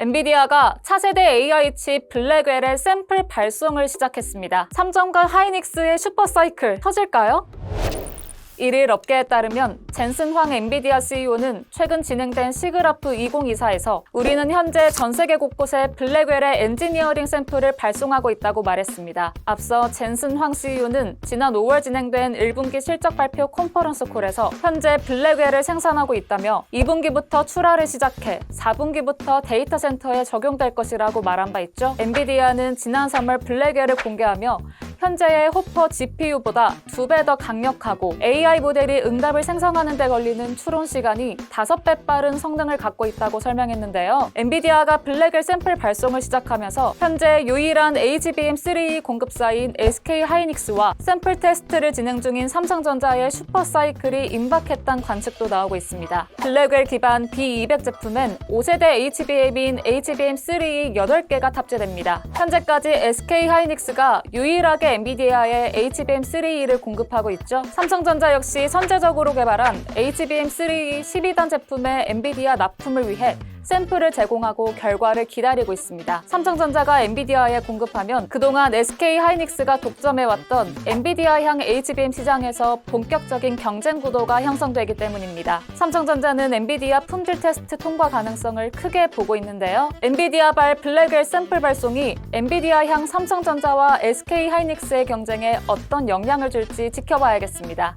엔비디아가 차세대 AI 칩 블랙웰의 샘플 발송을 시작했습니다. 삼성과 하이닉스의 슈퍼사이클 터질까요? 1일 업계에 따르면 젠슨 황 엔비디아 CEO는 최근 진행된 시그라프 2024에서 우리는 현재 전 세계 곳곳에 블랙웰의 엔지니어링 샘플을 발송하고 있다고 말했습니다. 앞서 젠슨 황 CEO는 지난 5월 진행된 1분기 실적 발표 컨퍼런스 콜에서 현재 블랙웰을 생산하고 있다며 2분기부터 출하를 시작해 4분기부터 데이터 센터에 적용될 것이라고 말한 바 있죠. 엔비디아는 지난 3월 블랙웰을 공개하며 현재의 호퍼 GPU보다 두 배 더 강력하고 AI 모델이 응답을 생성하는 데 걸리는 추론 시간이 다섯 배 빠른 성능을 갖고 있다고 설명했는데요. 엔비디아가 블랙을 샘플 발송을 시작하면서 현재 유일한 HBM3 공급사인 SK 하이닉스와 샘플 테스트를 진행 중인 삼성전자의 슈퍼사이클이 임박했다는 관측도 나오고 있습니다. 블랙웰 기반 B200 제품엔 5세대 HBM인 HBM3 8개가 탑재됩니다. 현재까지 SK 하이닉스가 유일하게 엔비디아의 HBM3E를 공급하고 있죠. 삼성전자 역시 선제적으로 개발한 HBM3E 12단 제품의 엔비디아 납품을 위해 샘플을 제공하고 결과를 기다리고 있습니다. 삼성전자가 엔비디아에 공급하면 그동안 SK 하이닉스가 독점해왔던 엔비디아 향 HBM 시장에서 본격적인 경쟁 구도가 형성되기 때문입니다. 삼성전자는 엔비디아 품질 테스트 통과 가능성을 크게 보고 있는데요. 엔비디아 발 블랙웰 샘플 발송이 엔비디아 향 삼성전자와 SK 하이닉스의 경쟁에 어떤 영향을 줄지 지켜봐야겠습니다.